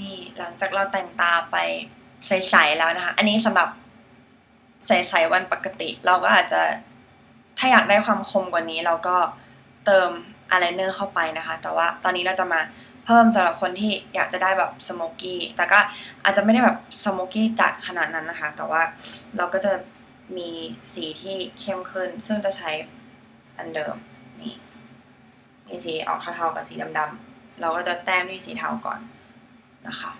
นี่หลังจากเราแต่งตาไปใสๆแล้วนะคะ อันนี้สำหรับใสๆวันปกติ เราก็อาจจะถ้าอยากได้ความคมกว่านี้ เราก็เติมอายไลเนอร์เข้าไปนะคะ แต่ว่าตอนนี้เราจะมาเพิ่มสำหรับคนที่อยากจะได้แบบสโมกกี้แต่ก็อาจจะไม่ได้แบบสโมกกี้จัดขนาดนั้นนะคะ แต่ว่าเราก็จะมีสีที่เข้มขึ้น ซึ่งจะใช้อันเดิมนี่นี่สีออกเทาๆกับสีดำๆเราก็จะแต้มที่สีเทาก่อน นะคะ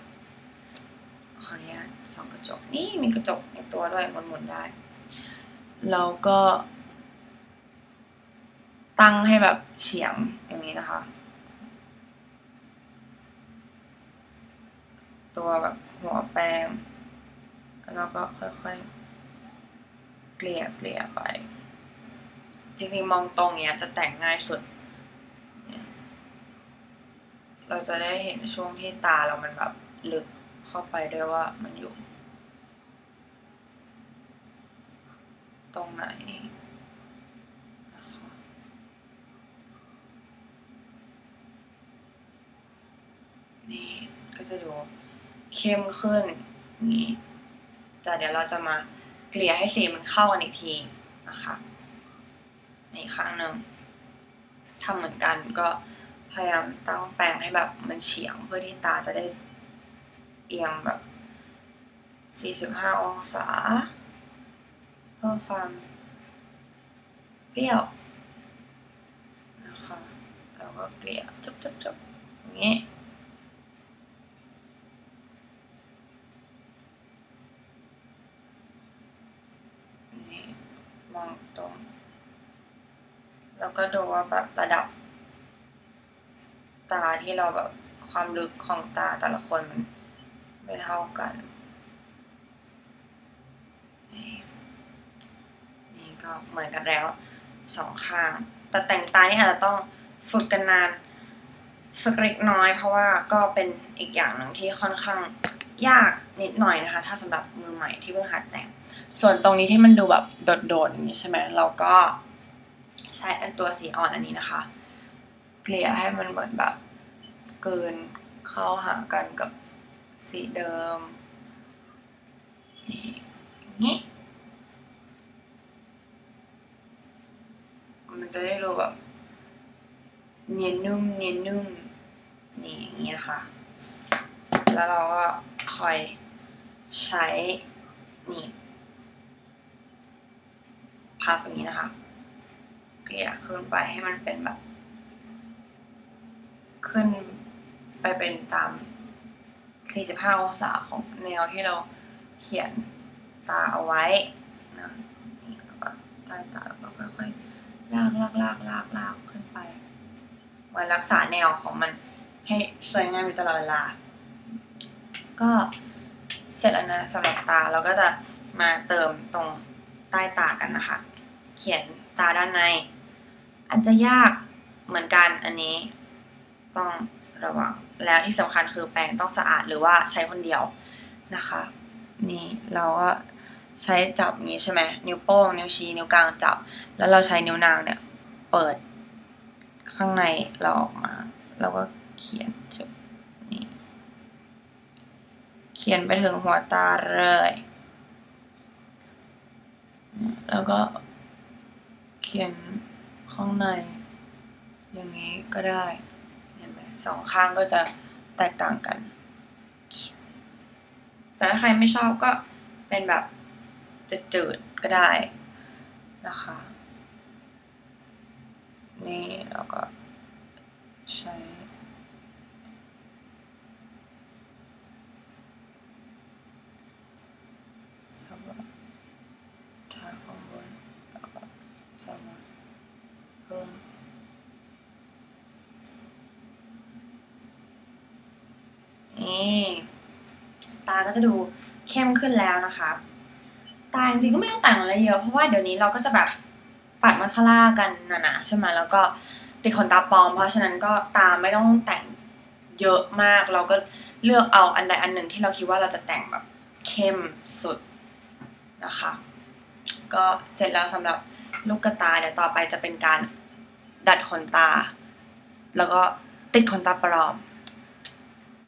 ขออนุญาตส่องกระจกนี่มีกระจกในตัวด้วยหมุนๆได้ แล้วก็ตั้งให้แบบเฉียงอย่างนี้นะคะ ตัวแบบหัวแป้งแล้วก็ค่อยๆ เกลี่ยเกลี่ยไป จริงๆ มองตรงเนี้ยจะแต่งง่ายสุด เราจะได้เห็นช่วงที่ตาเรามันแบบลึกเข้าไปด้วยว่ามันอยู่ ตรงไหนนี่ก็จะดูเข้มขึ้นนี่แต่เดี๋ยวเราจะมาเกลี่ยให้สีมันเข้ากันอีกทีนะคะอีกครั้งหนึ่งทำเหมือนกันก็ พยายามตั้งแปรงให้แบบมันเฉียงเพื่อที่ตาจะได้เอียงแบบ 45 องศา เพื่อความเปรี้ยวนะคะแล้วก็เกลี่ยจบจบจบอย่างนี้มองตรง แล้วก็ดูว่าแบบระดับ ตาที่เราแบบความลึกของตาแต่ละคนมันไม่เท่ากัน นี่ก็เหมือนกันแล้วสองข้าง แต่แต่งตานี่อาจจะต้องฝึกกันนานสักเล็กน้อย เพราะว่าก็เป็นอีกอย่างหนึ่งที่ค่อนข้างยากนิดหน่อยนะคะ ถ้าสำหรับมือใหม่ที่เพิ่งหัดแต่ง ส่วนตรงนี้ที่มันดูแบบโดดๆอย่างนี้ใช่ไหมเราก็ใช้อันตัวสีอ่อนอันนี้นะคะ เกลี่ยให้มันเหมือนแบบ เกินเข้าหากันกับสีเดิม นี่อย่างนี้ มันจะได้ดูแบบ เนียนนุ่มเนียนนุ่มนี่อย่างนี้นะคะ แล้วเราก็คอยใช้นี่พับอย่างนี้นะคะเกลี่ยขึ้นไปให้มันเป็นแบบ ขึ้น ไปเป็นตาม 45องศาของแนวที่เราเขียนตาเอาไว้นะนี่แล้วก็ใต้ตาแล้วก็ค่อยๆลากลากลากลากลากขึ้นไปเหมือนรักษาแนวของมันให้สวยงามอยู่ตลอดเวลา ก็เสร็จแล้วนะสำหรับตาเราก็จะมาเติมตรงใต้ตากันนะคะ เขียนตาด้านในอาจจะยากเหมือนกันอันนี้ต้อง ระวัง แล้วที่สำคัญคือแปรงต้องสะอาดหรือว่าใช้คนเดียวนะคะ นี่เราก็ใช้จับงนี้ใช่ไหมนิ้วโป้งนิ้วชี้นิ้วกลางจับ แล้วเราใช้นิ้วนางเนี่ย เปิดข้างในเราออกมาแล้วก็เขียนนี่เขียนไปถึงหัวตาเลย แล้วก็เขียนข้างในอย่างนี้ก็ได้ สองข้างก็จะแตกต่างกัน แต่ถ้าใครไม่ชอบก็เป็นแบบจะจืดก็ได้นะคะ นี่แล้วก็ใช้แล้วก็ทาข้างบนแล้วก็จะมาเพิ่ม นี่ตาก็จะดูเข้มขึ้นแล้วนะคะ ตาจริงๆก็ไม่ต้องแต่งอะไรเยอะ เพราะว่าเดี๋ยวนี้เราก็จะแบบปัดมาสคาร่ากันหนาๆใช่ไหมแล้วก็ติดขนตาปลอม เพราะฉะนั้นก็ตาไม่ต้องแต่งเยอะมาก เราก็เลือกเอาอันใดอันหนึ่งที่เราคิดว่าเราจะแต่งแบบเข้มสุดนะคะ ก็เสร็จแล้วสำหรับลูกกระตาเดี๋ยวต่อไปจะเป็นการดัดขนตา แล้วก็ติดขนตาปลอม